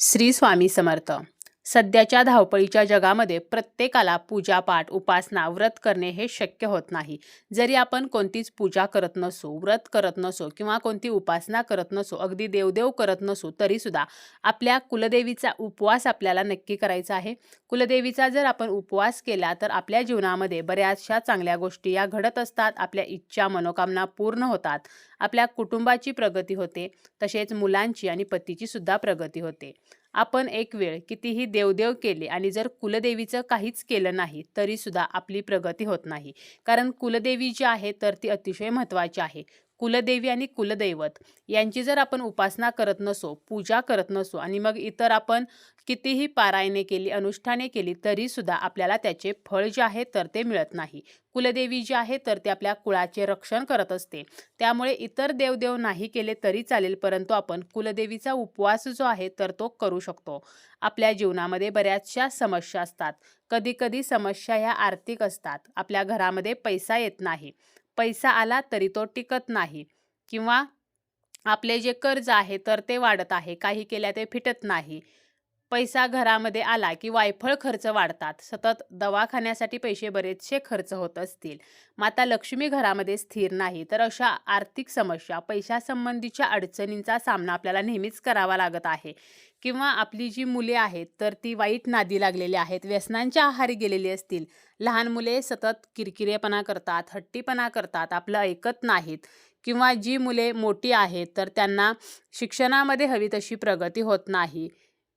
श्री स्वामी समर्थ. सध्याच्या धावपळीच्या जगामध्ये प्रत्येकाला पूजापाठ उपासना व्रत करणे हे शक्य होत नाही. जरी आपण कोणतीच पूजा करत नसो व्रत करत नसो किंवा कोणती उपासना करत नसो अगदी देवदेव करत नसू तरीसुद्धा आपल्या कुलदेवीचा उपवास आपल्याला नक्की करायचा आहे. कुलदेवीचा जर आपण उपवास केला तर आपल्या जीवनामध्ये बऱ्याचशा चांगल्या गोष्टी या घडत असतात. आपल्या इच्छा मनोकामना पूर्ण होतात. आपल्या कुटुंबाची प्रगती होते तसेच मुलांची आणि पतीची सुद्धा प्रगती होते. आपण एक वेळ कितीही देवदेव केले आणि जर कुलदेवीचं काहीच केलं नाही तरी सुद्धा आपली प्रगती होत नाही. कारण कुलदेवी जी आहे तर ती अतिशय महत्त्वाची आहे. कुलदेवी आणि कुलदैवत. यांची जर आपण उपासना करत नसो पूजा करत नसो आणि मग इतर आपण कितीही पारायणे केली अनुष्ठाने केली तरीसुद्धा आपल्याला त्याचे फळ जे आहे तर ते मिळत नाही. कुलदेवी जी आहे तर ते आपल्या कुळाचे रक्षण करत असते. त्यामुळे इतर देवदेव नाही केले तरी चालेल परंतु आपण कुलदेवीचा उपवास जो आहे तर तो करू शकतो. आपल्या जीवनामध्ये बऱ्याचशा समस्या असतात. कधीकधी समस्या ह्या आर्थिक असतात. आपल्या घरामध्ये पैसा येत नाही. पैसा आला तरी तो टिकत नाही. किंवा आपले जे कर्ज आहे तर ते वाढत आहे. काही केल्या ते फिटत नाही. पैसा घरामध्ये आला की वायफळ खर्च वाढतात. सतत दवाखान्यासाठी पैसे बरेचसे खर्च होत असतील. माता लक्ष्मी घरामध्ये स्थिर नाही तर अशा आर्थिक समस्या पैशासंबंधीच्या अडचणींचा सामना आपल्याला नेहमीच करावा लागत आहे. किंवा आपली जी मुले आहेत तर ती वाईट नादी लागलेली आहेत व्यसनांच्या आहारी गेलेली असतील. लहान मुले सतत किरकिरेपणा करतात हट्टीपणा करतात आपलं ऐकत नाहीत. किंवा जी मुले मोठी आहेत तर त्यांना शिक्षणामध्ये हवी तशी प्रगती होत नाही.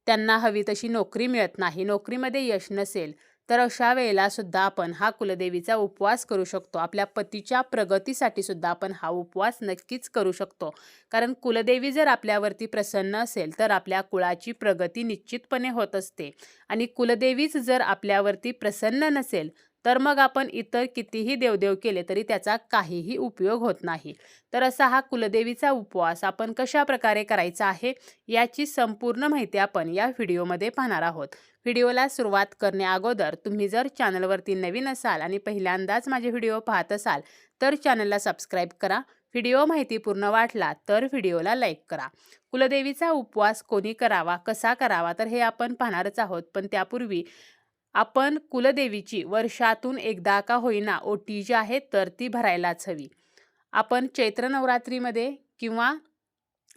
त्यांना हवी तशी नोकरी मिळत नाही. नोकरीमध्ये यश नसेल तर अशा वेळेला सुद्धा आपण हा कुलदेवीचा उपवास करू शकतो. आपल्या पतीच्या प्रगतीसाठी सुद्धा आपण हा उपवास नक्कीच करू शकतो. कारण कुलदेवी जर आपल्यावरती प्रसन्न असेल तर आपल्या कुळाची प्रगती निश्चितपणे होत असते. आणि कुलदेवीच जर आपल्यावरती प्रसन्न नसेल तर मग आपण इतर कितीही देवदेव केले तरी त्याचा काहीही उपयोग होत नाही. तर असा हा कुलदेवीचा उपवास आपण कशा प्रकारे करायचा आहे याची संपूर्ण माहिती आपण या व्हिडिओमध्ये पाहणार आहोत. व्हिडिओला सुरुवात करणे अगोदर तुम्ही जर चॅनलवरती नवीन असाल आणि पहिल्यांदाच माझे व्हिडिओ पाहत असाल तर चॅनलला सबस्क्राईब करा. व्हिडिओ माहितीपूर्ण वाटला तर व्हिडिओला लाईक करा. कुलदेवीचा उपवास कोणी करावा कसा करावा तर हे आपण पाहणारच आहोत. पण त्यापूर्वी आपण कुलदेवीची वर्षातून एकदा का होईना ओटी जी आहे तर ती भरायलाच हवी. आपण चैत्र नवरात्रीमध्ये किंवा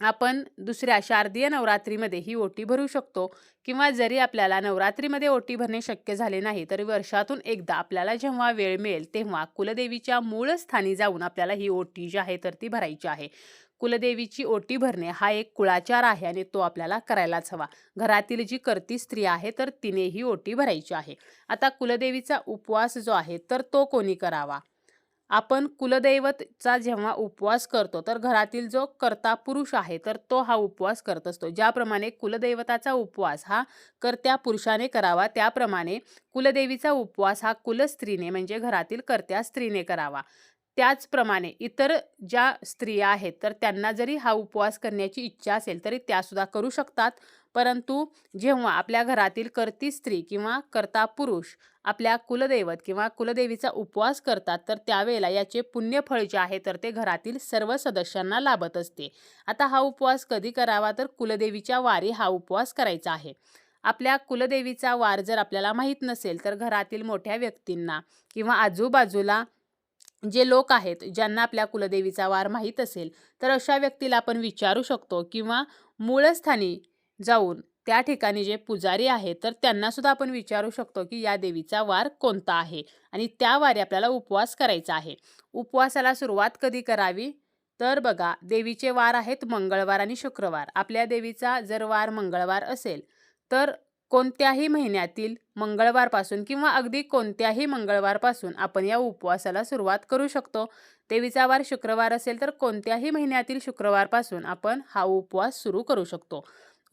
आपण दुसऱ्या शारदीय नवरात्रीमध्ये ही ओटी भरू शकतो किंवा जरी आपल्याला नवरात्रीमध्ये ओटी भरणे शक्य झाले नाही तरी वर्षातून एकदा आपल्याला जेव्हा वेळ मिळेल तेव्हा कुलदेवीच्या मूळ स्थानी जाऊन आपल्याला ही ओटी जी आहे तर ती भरायची आहे. कुलदेवीची ओटी भरणे हा एक कुळाचार आहे आणि तो आपल्याला करायलाच हवा. घरातील जी करती स्त्री आहे तर तिने ही ओटी भरायची आहे. आता कुलदेवीचा उपवास जो आहे तर तो कोणी करावा? आपण कुलदैवतचा जेव्हा उपवास करतो तर घरातील जो कर्ता पुरुष आहे तर तो हा उपवास करत असतो. ज्याप्रमाणे कुलदैवताचा उपवास हा कर्त्या पुरुषाने करावा त्याप्रमाणे कुलदेवीचा उपवास हा कुलस्त्रीने म्हणजे घरातील कर्त्या स्त्रीने करावा. त्याचप्रमाणे इतर ज्या स्त्रिया आहेत तर त्यांना जरी हा उपवास करण्याची इच्छा असेल तरी त्यासुद्धा करू शकतात. परंतु जेव्हा आपल्या घरातील करती स्त्री किंवा कर्ता पुरुष आपल्या कुलदैवत किंवा कुलदेवीचा उपवास करतात तर त्यावेळेला याचे पुण्यफळ जे आहे तर ते घरातील सर्व सदस्यांना लाभत असते. आता हा उपवास कधी करावा तर कुलदेवीच्या वारी हा उपवास करायचा आहे. आपल्या कुलदेवीचा वार जर आपल्याला माहीत नसेल तर घरातील मोठ्या व्यक्तींना किंवा आजूबाजूला जे लोक आहेत ज्यांना आपल्या कुलदेवीचा वार माहीत असेल तर अशा व्यक्तीला आपण विचारू शकतो किंवा मूळस्थानी जाऊन त्या ठिकाणी जे पुजारी आहेत तर त्यांनासुद्धा आपण विचारू शकतो की या देवीचा वार कोणता आहे आणि त्या वारी आपल्याला उपवास करायचा आहे. उपवासाला सुरुवात कधी करावी? तर बघा देवीचे वार आहेत मंगळवार आणि शुक्रवार. आपल्या देवीचा जर वार मंगळवार असेल तर कोणत्याही महिन्यातील मंगळवारपासून किंवा अगदी कोणत्याही मंगळवारपासून आपण या उपवासाला सुरुवात करू शकतो. देवीचा वार शुक्रवार असेल तर कोणत्याही महिन्यातील शुक्रवारपासून आपण हा उपवास सुरू करू शकतो.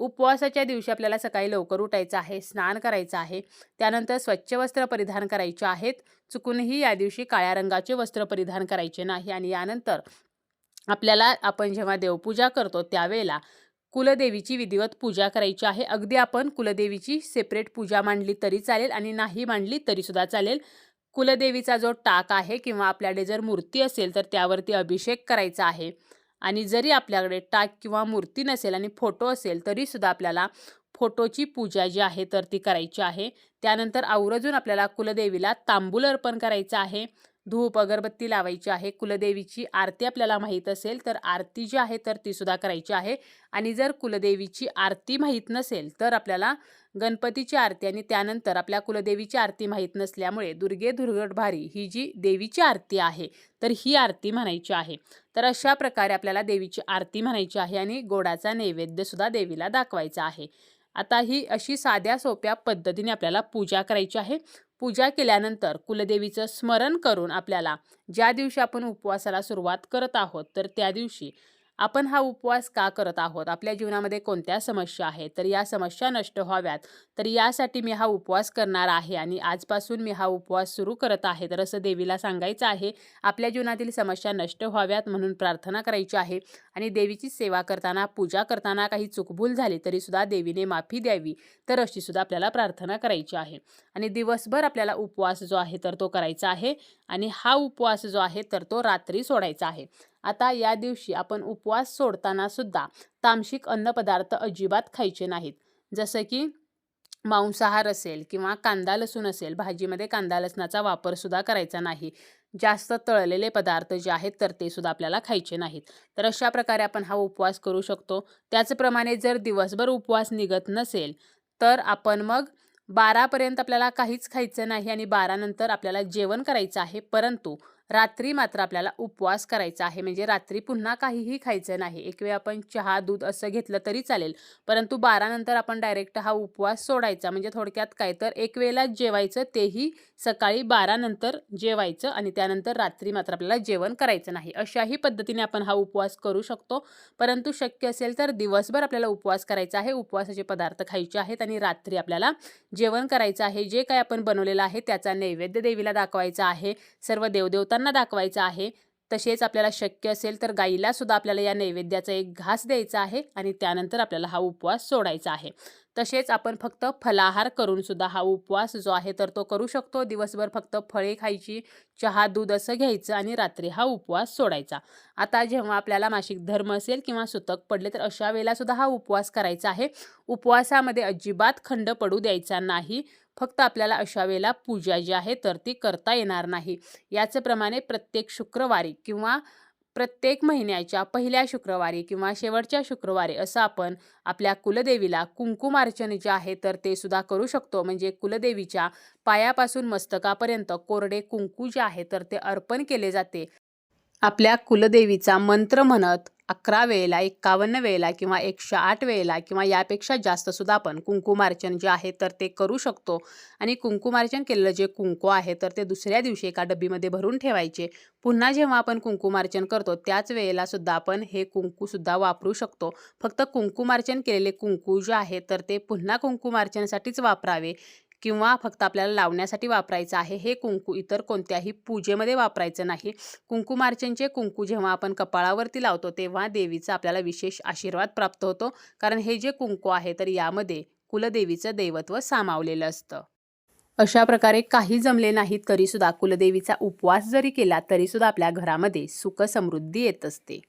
उपवासाच्या दिवशी आपल्याला सकाळी लवकर उठायचं आहे स्नान करायचं आहे. त्यानंतर स्वच्छ वस्त्र परिधान करायचे आहेत. चुकूनही या दिवशी काळ्या रंगाचे वस्त्र परिधान करायचे नाही आणि यानंतर आपल्याला आपण जेव्हा देवपूजा करतो त्यावेळेला कुलदेवीची विधिवत पूजा करायची आहे. अगदी आपण कुलदेवीची सेपरेट पूजा मांडली तरी चालेल आणि नाही मांडली तरीसुद्धा चालेल. कुलदेवीचा जो टाक आहे किंवा आपल्याकडे जर मूर्ती असेल तर त्यावरती अभिषेक करायचा आहे. आणि जरी आपल्याकडे टाक किंवा मूर्ती नसेल आणि फोटो असेल तरीसुद्धा आपल्याला फोटोची पूजा जी आहे तर ती करायची आहे. त्यानंतर आवर्जून आपल्याला कुलदेवीला तांबूल अर्पण करायचं आहे. धूप अगरबत्ती लावायची आहे कुलदेवीची आरती आपल्याला माहीत असेल तर आरती जी आहे तर ती सुद्धा करायची आहे. आणि जर कुलदेवीची आरती माहीत नसेल तर आपल्याला गणपतीची आरती आणि त्यानंतर आपल्या कुलदेवीची आरती माहीत नसल्यामुळे दुर्गे दुर्गट भारी ही जी देवीची आरती आहे तर ही आरती म्हणायची आहे. तर अशा प्रकारे आपल्याला देवीची आरती म्हणायची आहे आणि गोडाचा नैवेद्यसुद्धा देवीला दाखवायचा आहे. आता ही अशी साध्या सोप्या पद्धतीने आपल्याला पूजा करायची आहे. पूजा केल्यानंतर कुलदेवीचं स्मरण करून आपल्याला ज्या दिवशी आपण उपवासाला सुरुवात करत आहोत तर त्या दिवशी आपण हा उपवास का करत आहोत? आपल्या जीवनामध्ये कोणत्या समस्या आहेत? तर या समस्या नष्ट व्हाव्यात. तर यासाठी मी हा उपवास करणार आहे आणि आजपासून मी हा उपवास सुरू करत आहे. तर असं देवीला सांगायचं आहे आपल्या जीवनातील समस्या नष्ट व्हाव्यात म्हणून प्रार्थना करायची आहे आणि देवीची सेवा करताना पूजा करताना काही चुकभूल झाली तरीसुद्धा देवीने माफी द्यावी. तर अशीसुद्धा आपल्याला प्रार्थना करायची आहे. आणि दिवसभर आपल्याला उपवास जो आहे तर तो करायचा आहे. आणि हा उपवास जो आहे तर तो रात्री सोडायचा आहे. आता या दिवशी आपण उपवास सोडताना सुद्धा तामशिक अन्नपदार्थ अजिबात खायचे नाहीत. जसं की मांसाहार असेल किंवा कांदा लसूण असेल भाजीमध्ये कांदा लसणाचा वापर सुद्धा करायचा नाही. जास्त तळलेले पदार्थ जे आहेत तर ते सुद्धा आपल्याला खायचे नाहीत. तर अशा प्रकारे आपण हा उपवास करू शकतो. त्याचप्रमाणे जर दिवसभर उपवास निघत नसेल तर आपण मग बारापर्यंत आपल्याला काहीच खायचं नाही आणि बारानंतर आपल्याला जेवण करायचं आहे परंतु रात्री मात्र आपल्याला उपवास करायचा आहे. म्हणजे रात्री पुन्हा काहीही खायचं नाही. एक वेळ आपण चहा दूध असं घेतलं तरी चालेल. परंतु बारानंतर आपण डायरेक्ट हा उपवास सोडायचा. म्हणजे थोडक्यात काय तर एक वेळेला जेवायचं तेही सकाळी बारानंतर जेवायचं आणि त्यानंतर रात्री मात्र आपल्याला जेवण करायचं नाही. अशाही पद्धतीने आपण हा उपवास करू शकतो. परंतु शक्य असेल तर दिवसभर आपल्याला उपवास करायचा आहे. उपवासाचे पदार्थ खायचे आहेत आणि रात्री आपल्याला जेवण करायचं आहे. जे काय आपण बनवलेलं आहे त्याचा नैवेद्य देवीला दाखवायचा आहे. सर्व देवतांना दाखवायचा आहे. तसेच आपल्याला शक्य असेल तर गाईला सुद्धा आपल्याला या नैवेद्याचा एक घास द्यायचा आहे आणि त्यानंतर आपल्याला हा उपवास सोडायचा आहे. तसेच आपण फक्त फलाहार करून सुद्धा हा उपवास जो आहे तर तो करू शकतो. दिवसभर फक्त फळे खायची चहा दूध असं घ्यायचं आणि रात्री हा उपवास सोडायचा. आता जेव्हा आपल्याला मासिक धर्म असेल किंवा सुतक पडले तर अशा वेळेला सुद्धा हा उपवास करायचा आहे. उपवासामध्ये अजिबात खंड पडू द्यायचा नाही. फक्त आपल्याला अशा वेळेला पूजा जी आहे तर ती करता येणार नाही. याचप्रमाणे प्रत्येक शुक्रवारी किंवा प्रत्येक महिन्याच्या पहिल्या शुक्रवारी किंवा शेवटच्या शुक्रवारी असं आपण आपल्या कुलदेवीला कुंकुमार्चन जे आहे तर ते सुद्धा करू शकतो. म्हणजे कुलदेवीच्या पायापासून मस्तकापर्यंत कोरडे कुंकू जे आहे तर ते अर्पण केले जाते. आपल्या कुलदेवीचा मंत्र म्हणत अकरा वेळेला एक्कावन्न वेळेला किंवा एकशे आठ वेळेला किंवा यापेक्षा जास्त सुद्धा आपण कुंकुमार्चन जे आहे तर ते करू शकतो. आणि कुंकुमार्चन केलेलं जे कुंकू आहे तर ते दुसऱ्या दिवशी एका डब्बीमध्ये भरून ठेवायचे. पुन्हा जेव्हा आपण कुंकुमार्चन करतो त्याच वेळेला सुद्धा आपण हे कुंकूसुद्धा वापरू शकतो. फक्त कुंकुमार्चन केलेले कुंकू जे आहे तर ते पुन्हा कुंकुमार्चनासाठीच वापरावे. किंवा फक्त आपल्याला लावण्यासाठी वापरायचं आहे हे कुंकू इतर कोणत्याही पूजेमध्ये वापरायचं नाही. कुंकुमार्चनचे कुंकू जेव्हा आपण कपाळावरती लावतो तेव्हा देवीचा आपल्याला विशेष आशीर्वाद प्राप्त होतो. कारण हे जे कुंकू आहे तर यामध्ये कुलदेवीचं दैवत्व सामावलेलं असतं. अशा प्रकारे काही जमले नाहीत तरीसुद्धा कुलदेवीचा उपवास जरी केला तरीसुद्धा आपल्या घरामध्ये सुख समृद्धी येत असते.